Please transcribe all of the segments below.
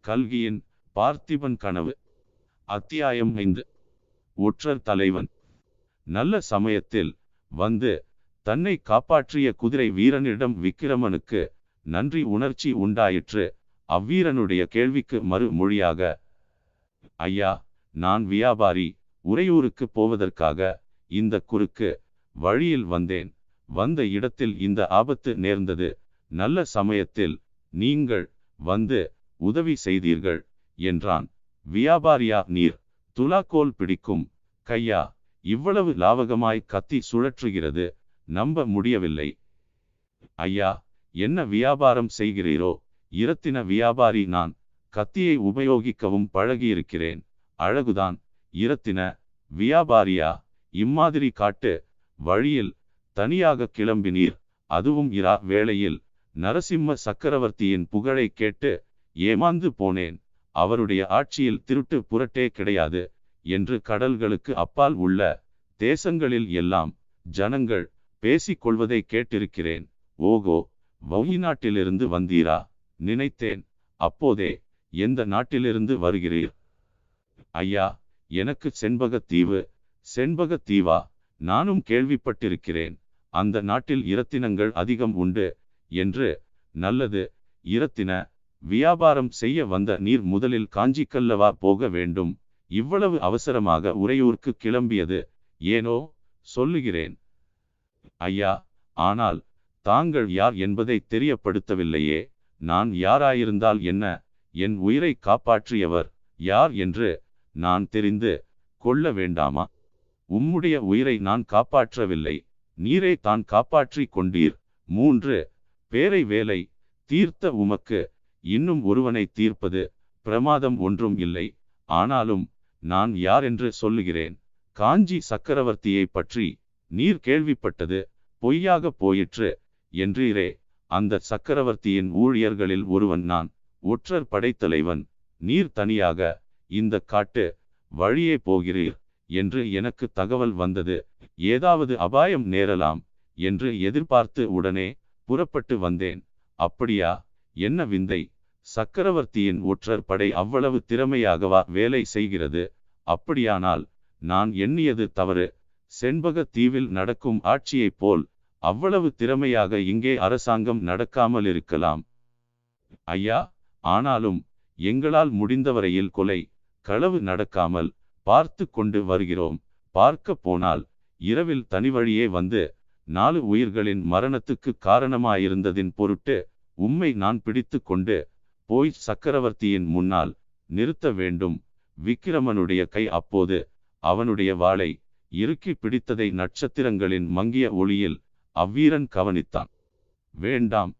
கல்கியின் பார்த்திபன் கனவு. அத்தியாயம் ஐந்து. ஒற்றர் தலைவன். நல்ல சமயத்தில் வந்து தன்னை காப்பாற்றிய குதிரை வீரனிடம் விக்கிரமனுக்கு நன்றி உணர்ச்சி உண்டாயிற்று. அவ்வீரனுடைய கேள்விக்கு மறுமொழியாக ஐயா நான் வியாபாரி உறையூருக்கு போவதற்காக இந்த குறுக்கு வழியில் வந்தேன். வந்த இடத்தில் இந்த ஆபத்து நேர்ந்தது. நல்ல சமயத்தில் நீங்கள் வந்து உதவி செய்தீர்கள் என்றான். வியாபாரியா நீர் துலாக்கோல் பிடிக்கும். கையா இவ்வளவு லாவகமாய் கத்தி சுழற்றுகிறது. நம்ப முடியவில்லை. ஐயா என்ன வியாபாரம் செய்கிறீரோ? இரத்தின வியாபாரி நான் கத்தியை உபயோகிக்கவும் பழகியிருக்கிறேன். அழகுதான் இரத்தின வியாபாரியா? இம்மாதிரி காட்டு வழியில் தனியாக கிளம்பினீர். அதுவும் இரா வேளையில் நரசிம்ம சக்கரவர்த்தியின் புகழை கேட்டு ஏமாந்து போனேன். அவருடைய ஆட்சியில் திருட்டு புரட்டே கிடையாது என்று கடல்களுக்கு அப்பால் உள்ள தேசங்களில் எல்லாம் ஜனங்கள் பேசிக்கொள்வதை கேட்டிருக்கிறேன். ஓகோ வௌகி நாட்டிலிருந்து வந்தீரா? நினைத்தேன். அப்போதே எந்த நாட்டிலிருந்து வருகிறீர்? ஐயா எனக்கு செண்பகத்தீவு செண்பகத்தீவா நானும் கேள்விப்பட்டிருக்கிறேன் அந்த நாட்டில் இரத்தினங்கள் அதிகம் உண்டு என்று நல்லது. இரத்தின வியாபாரம் செய்ய வந்த நீர் முதலில் காஞ்சிக்கல்லவா போக வேண்டும். இவ்வளவு அவசரமாக உறையூருக்கு கிளம்பியது ஏனோ சொல்லுகிறேன். ஐயா ஆனால் தாங்கள் யார் என்பதை தெரியப்படுத்தவில்லையே நான் யாராயிருந்தால் என்ன? என் உயிரை காப்பாற்றியவர் யார் என்று நான் தெரிந்து கொள்ள வேண்டாமா? உம்முடைய உயிரை நான் காப்பாற்றவில்லை நீரை தான் காப்பாற்றி கொண்டீர். மூன்று பேரை வேலை தீர்த்த உமக்கு இன்னும் ஒருவனை தீர்ப்பது பிரமாதம் ஒன்றும் இல்லை. ஆனாலும் நான் யார் என்று சொல்லுகிறேன்? காஞ்சி சக்கரவர்த்தியை பற்றி நீர் கேள்விப்பட்டது பொய்யாக போயிற்று என்றீரே. அந்த சக்கரவர்த்தியின் ஊழியர்களில் ஒருவன் நான் ஒற்றர் படைத்தலைவன். நீர் தனியாக இந்த காட்டு வழியே போகிறீர். என்று எனக்கு தகவல் வந்தது. ஏதாவது அபாயம் நேரலாம் என்று எதிர்பார்த்து உடனே புறப்பட்டு வந்தேன். அப்படியா? என்ன விந்தை? சக்கரவர்த்தியின் ஒற்றர் படை அவ்வளவு திறமையாகவா வேலை செய்கிறது? அப்படியானால் நான் எண்ணியது தவறு. செண்பக தீவில் நடக்கும் ஆட்சியைப் போல் அவ்வளவு திறமையாக இங்கே அரசாங்கம் நடக்காமல் இருக்கலாம். ஐயா ஆனாலும் எங்களால் முடிந்தவரையில் கொலை களவு நடக்காமல் பார்த்து கொண்டு வருகிறோம். பார்க்க போனால் இரவில் தனிவழியே வந்து நாலு உயிர்களின் மரணத்துக்கு காரணமாயிருந்ததின் பொருட்டு உம்மை நான் பிடித்து கொண்டு போய் சக்கரவர்த்தியின் முன்னால் நிறுத்த வேண்டும். விக்கிரமனுடைய கை அப்போது அவனுடைய வாளை இறுக்கி பிடித்ததை நட்சத்திரங்களின் மங்கிய ஒளியில் அவ்வீரன் கவனித்தான். வேண்டாம்.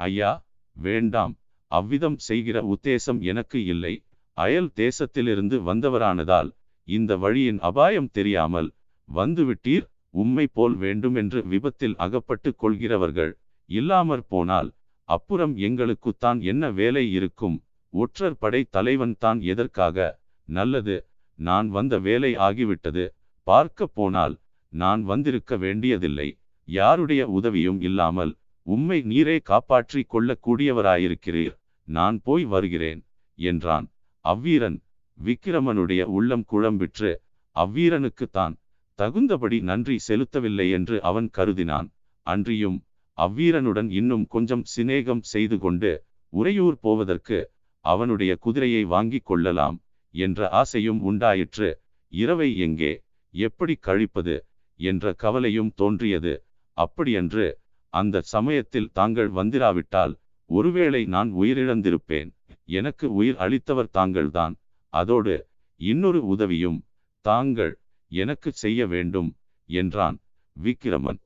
ஐயா வேண்டாம். அவ்விதம் செய்கிற உத்தேசம் எனக்கு இல்லை. அயல் தேசத்திலிருந்து வந்தவரானதால் இந்த வழியின் அபாயம் தெரியாமல் வந்துவிட்டீர் உம்மை போல் வேண்டுமென்று விபத்தில் அகப்பட்டு கொள்கிறவர்கள் இல்லாமற் போனால் அப்புறம் எங்களுக்குத்தான் என்ன வேலை இருக்கும்? ஒற்றர் படை தலைவன் தான் எதற்காக? நல்லது நான் வந்த வேலை ஆகிவிட்டது. பார்க்க போனால் நான் வந்திருக்க வேண்டியதில்லை. யாருடைய உதவியும் இல்லாமல் உம்மை நீரே காப்பாற்றி கொள்ளக்கூடியவராயிருக்கிறீர் நான் போய் வருகிறேன் என்றான். அவ்வீரன் விக்கிரமனுடைய உள்ளம் குழம்பிற்று. அவ்வீரனுக்கு தான் தகுந்தபடி நன்றி செலுத்தவில்லை என்று அவன் கருதினான். அன்றியும் அவ்வீரனுடன் இன்னும் கொஞ்சம் சிநேகம் செய்து கொண்டு உறையூர் போவதற்கு அவனுடைய குதிரையை வாங்கிக் கொள்ளலாம் என்ற ஆசையும் உண்டாயிற்று. இரவை எங்கே எப்படி கழிப்பது என்ற கவலையும் தோன்றியது. அப்படியன்று அந்த சமயத்தில் தாங்கள் வந்திராவிட்டால் ஒருவேளை நான் உயிரிழந்திருப்பேன். எனக்கு உயிர் அளித்தவர் தாங்கள்தான். அதோடு இன்னொரு உதவியும் தாங்கள் எனக்கு செய்ய வேண்டும் என்றான் விக்கிரமன்.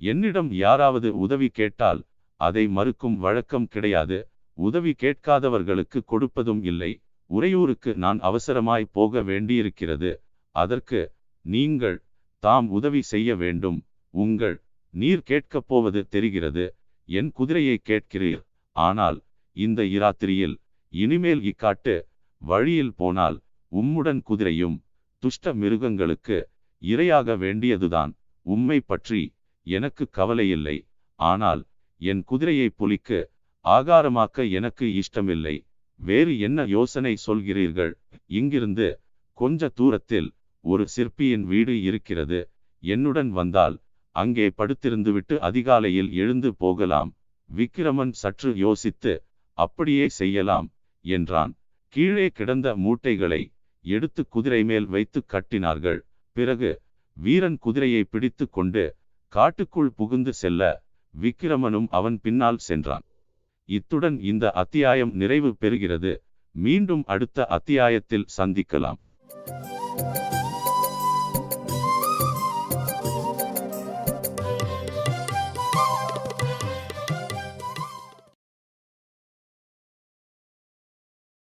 என்னிடம் யாராவது உதவி கேட்டால் அதை மறுக்கும் வழக்கம் கிடையாது. உதவி கேட்காதவர்களுக்கு கொடுப்பதும் இல்லை. உறையூருக்கு நான் அவசரமாய் போக வேண்டியிருக்கிறது. அதற்கு நீங்கள் தாம் உதவி செய்ய வேண்டும். உங்கள் நீர் கேட்கப் போவது தெரிகிறது. என் குதிரையை கேட்கிறீர். ஆனால் இந்த இராத்திரியில் இனிமேல் இக்காட்டு வழியில் போனால் உம்முடன் குதிரையும் துஷ்ட மிருகங்களுக்கு இரையாக வேண்டியதுதான். உம்மை பற்றி எனக்கு கவலையில்லை ஆனால் என் குதிரையை புலிக்கு ஆகாரமாக்க எனக்கு இஷ்டமில்லை. வேறு என்ன யோசனை சொல்கிறீர்கள்? இங்கிருந்து கொஞ்ச தூரத்தில் ஒரு சிற்பியின் வீடு இருக்கிறது. என்னுடன் வந்தால் அங்கே படுத்திருந்துவிட்டு அதிகாலையில் எழுந்து போகலாம். விக்கிரமன் சற்று யோசித்து அப்படியே செய்யலாம். என்றான். கீழே கிடந்த மூட்டைகளை எடுத்து குதிரை மேல் வைத்து கட்டினார்கள். பிறகு வீரன் குதிரையை பிடித்து கொண்டு காட்டுக்குள் புகுந்து செல்ல விக்கிரமனும் அவன் பின்னால் சென்றான். இத்துடன் இந்த அத்தியாயம் நிறைவு பெறுகிறது. மீண்டும் அடுத்த அத்தியாயத்தில் சந்திக்கலாம்.